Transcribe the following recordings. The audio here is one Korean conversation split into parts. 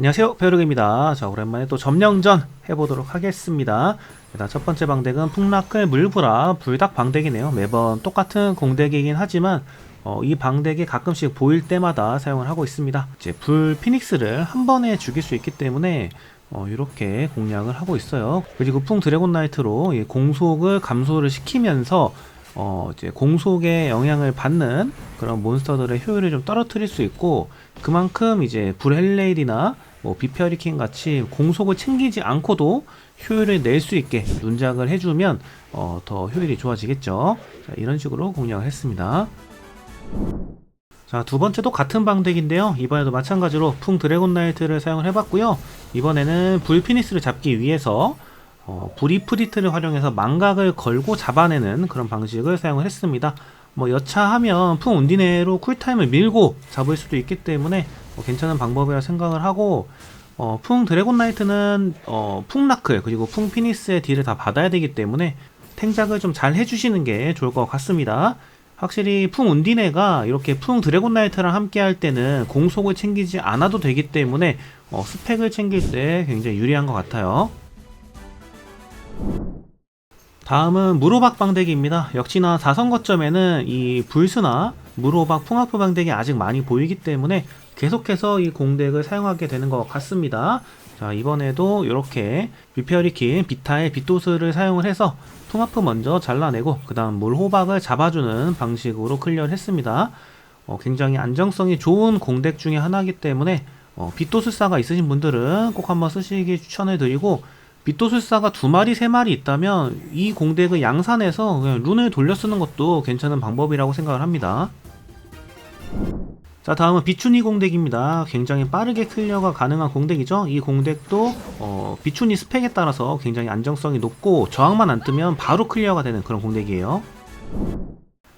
안녕하세요. 배우르입니다. 자 오랜만에 또 점령전 해보도록 하겠습니다. 일단 첫 번째 방덱은 풍라클 물브라 불닭 방덱이네요. 매번 똑같은 공덱이긴 하지만 어, 이 방덱이 가끔씩 보일 때마다 사용을 하고 있습니다. 이제 불 피닉스를 한 번에 죽일 수 있기 때문에 어, 이렇게 공략을 하고 있어요. 그리고 풍 드래곤 나이트로 이 공속을 감소를 시키면서 어, 이제 공속에 영향을 받는 그런 몬스터들의 효율을 좀 떨어뜨릴 수 있고 그만큼 이제 불헬레일이나 뭐 비페어리킨 같이 공속을 챙기지 않고도 효율을 낼 수 있게 눈작을 해주면 어, 더 효율이 좋아지겠죠. 자, 이런 식으로 공략을 했습니다. 자, 두 번째도 같은 방덱인데요. 이번에도 마찬가지로 풍 드래곤 나이트를 사용을 해봤고요. 이번에는 불 피니스를 잡기 위해서 어, 브리프리트를 활용해서 망각을 걸고 잡아내는 그런 방식을 사용을 했습니다. 뭐 여차하면 풍 운디네로 쿨타임을 밀고 잡을 수도 있기 때문에 어, 괜찮은 방법이라 생각을 하고 어, 풍 드래곤 나이트는 어, 풍 나클 그리고 풍 피니스의 딜을 다 받아야 되기 때문에 탱작을 좀 잘 해주시는 게 좋을 것 같습니다. 확실히 풍 운디네가 이렇게 풍 드래곤 나이트랑 함께 할 때는 공속을 챙기지 않아도 되기 때문에 어, 스펙을 챙길 때 굉장히 유리한 것 같아요. 다음은 무로박 방대기입니다. 역시나 4선 거점에는 이 불스나 무로박 풍화프 방대기 아직 많이 보이기 때문에 계속해서 이 공덱을 사용하게 되는 것 같습니다. 자 이번에도 이렇게 비페어리킨 비타의 빗도스를 사용을 해서 풍화프 먼저 잘라내고 그 다음 물호박을 잡아주는 방식으로 클리어를 했습니다. 어, 굉장히 안정성이 좋은 공덱 중에 하나이기 때문에 어, 빗도술사가 있으신 분들은 꼭 한번 쓰시기 추천을 드리고 빛도술사가 두 마리 세 마리 있다면 이 공덱을 양산해서 그냥 룬을 돌려 쓰는 것도 괜찮은 방법이라고 생각을 합니다. 자 다음은 비추니 공덱입니다. 굉장히 빠르게 클리어가 가능한 공덱이죠. 이 공덱도 어, 비추니 스펙에 따라서 굉장히 안정성이 높고 저항만 안 뜨면 바로 클리어가 되는 그런 공덱이에요.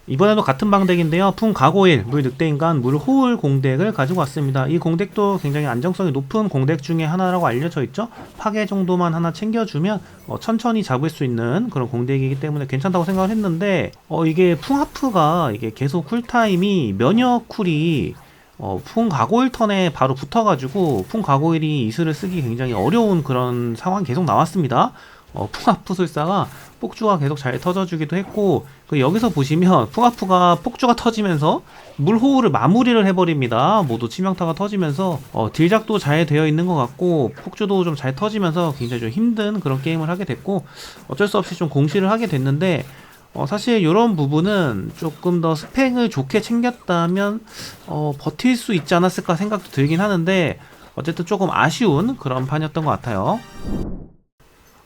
이번에도 같은 방덱인데요. 풍 가고일, 물 늑대인간, 물 호울 공덱을 가지고 왔습니다. 이 공덱도 굉장히 안정성이 높은 공덱 중에 하나라고 알려져 있죠. 파괴 정도만 하나 챙겨주면 어, 천천히 잡을 수 있는 그런 공덱이기 때문에 괜찮다고 생각을 했는데 어, 이게 풍하프가 이게 계속 쿨타임이 면역 쿨이 어, 풍 가고일 턴에 바로 붙어가지고 풍 가고일이 이슬을 쓰기 굉장히 어려운 그런 상황이 계속 나왔습니다. 어, 풍하프술사가 폭주가 계속 잘 터져주기도 했고 그 여기서 보시면 풍하프가 폭주가 터지면서 물호우를 마무리를 해버립니다. 모두 치명타가 터지면서 어, 딜작도 잘 되어 있는 것 같고 폭주도 좀 잘 터지면서 굉장히 좀 힘든 그런 게임을 하게 됐고 어쩔 수 없이 좀 공시를 하게 됐는데 어, 사실 이런 부분은 조금 더 스펙을 좋게 챙겼다면 어, 버틸 수 있지 않았을까 생각도 들긴 하는데 어쨌든 조금 아쉬운 그런 판이었던 것 같아요.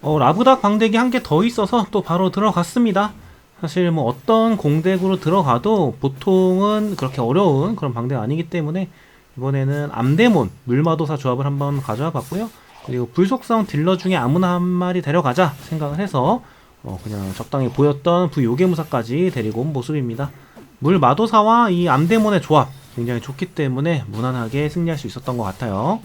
어, 라브닥 방덱이 한개 더 있어서 또 바로 들어갔습니다. 사실 뭐 어떤 공덱으로 들어가도 보통은 그렇게 어려운 그런 방덱 아니기 때문에 이번에는 암데몬 물마도사 조합을 한번 가져와 봤고요. 그리고 불속성 딜러 중에 아무나 한 마리 데려가자 생각을 해서 어 그냥 적당히 보였던 부요괴무사까지 데리고 온 모습입니다. 물마도사와 이 암데몬의 조합 굉장히 좋기 때문에 무난하게 승리할 수 있었던 것 같아요.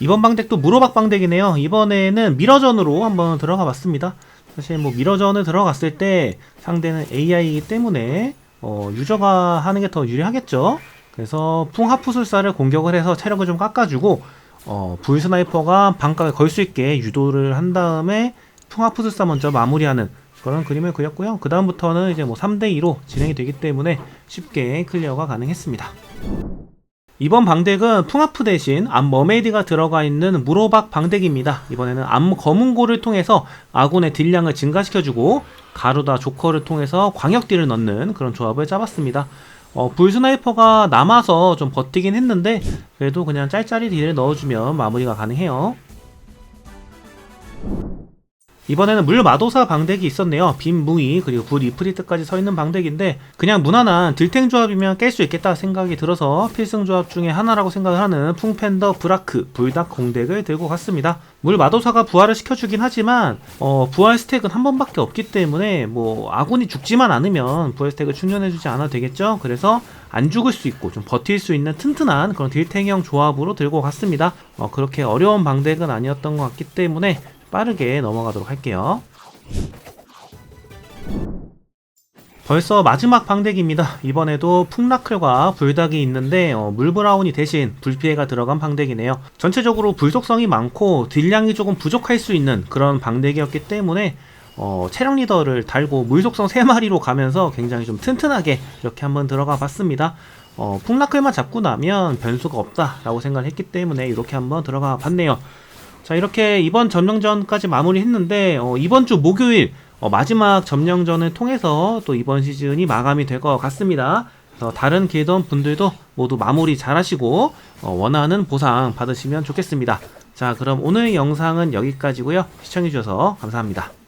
이번 방덱도 무로박 방덱이네요. 이번에는 미러전으로 한번 들어가 봤습니다. 사실 뭐 미러전을 들어갔을 때 상대는 AI이기 때문에 어, 유저가 하는 게 더 유리하겠죠. 그래서 풍하프술사를 공격을 해서 체력을 좀 깎아주고 어, 불스나이퍼가 반각을 걸 수 있게 유도를 한 다음에 풍하프술사 먼저 마무리하는 그런 그림을 그렸고요. 그 다음부터는 이제 뭐 3대2로 진행이 되기 때문에 쉽게 클리어가 가능했습니다. 이번 방덱은 풍하프 대신 암 머메이드가 들어가 있는 무로박 방덱입니다. 이번에는 암 검은고를 통해서 아군의 딜량을 증가시켜주고 가루다 조커를 통해서 광역딜을 넣는 그런 조합을 짜봤습니다. 어, 불스나이퍼가 남아서 좀 버티긴 했는데 그래도 그냥 짤짤이 딜을 넣어주면 마무리가 가능해요. 이번에는 물 마도사 방덱이 있었네요. 빈 무이 그리고 불이프리트까지 서 있는 방덱인데 그냥 무난한 딜탱 조합이면 깰 수 있겠다 생각이 들어서 필승 조합 중에 하나라고 생각을 하는 풍팬더 브라크 불닭 공덱을 들고 갔습니다. 물 마도사가 부활을 시켜주긴 하지만 어, 부활 스택은 한 번밖에 없기 때문에 뭐 아군이 죽지만 않으면 부활 스택을 충전해주지 않아도 되겠죠. 그래서 안 죽을 수 있고 좀 버틸 수 있는 튼튼한 그런 딜탱형 조합으로 들고 갔습니다. 어, 그렇게 어려운 방덱은 아니었던 것 같기 때문에 빠르게 넘어가도록 할게요. 벌써 마지막 방덱입니다. 이번에도 풍라클과 불닭이 있는데 어, 물브라운이 대신 불피해가 들어간 방덱이네요. 전체적으로 불속성이 많고 딜량이 조금 부족할 수 있는 그런 방덱이었기 때문에 어, 체력 리더를 달고 물속성 3마리로 가면서 굉장히 좀 튼튼하게 이렇게 한번 들어가 봤습니다. 어, 풍라클만 잡고 나면 변수가 없다라고 생각을 했기 때문에 이렇게 한번 들어가 봤네요. 자 이렇게 이번 점령전까지 마무리했는데 어, 이번 주 목요일 어, 마지막 점령전을 통해서 또 이번 시즌이 마감이 될 것 같습니다. 그래서 다른 길던 분들도 모두 마무리 잘 하시고 어, 원하는 보상 받으시면 좋겠습니다. 자 그럼 오늘 영상은 여기까지고요. 시청해주셔서 감사합니다.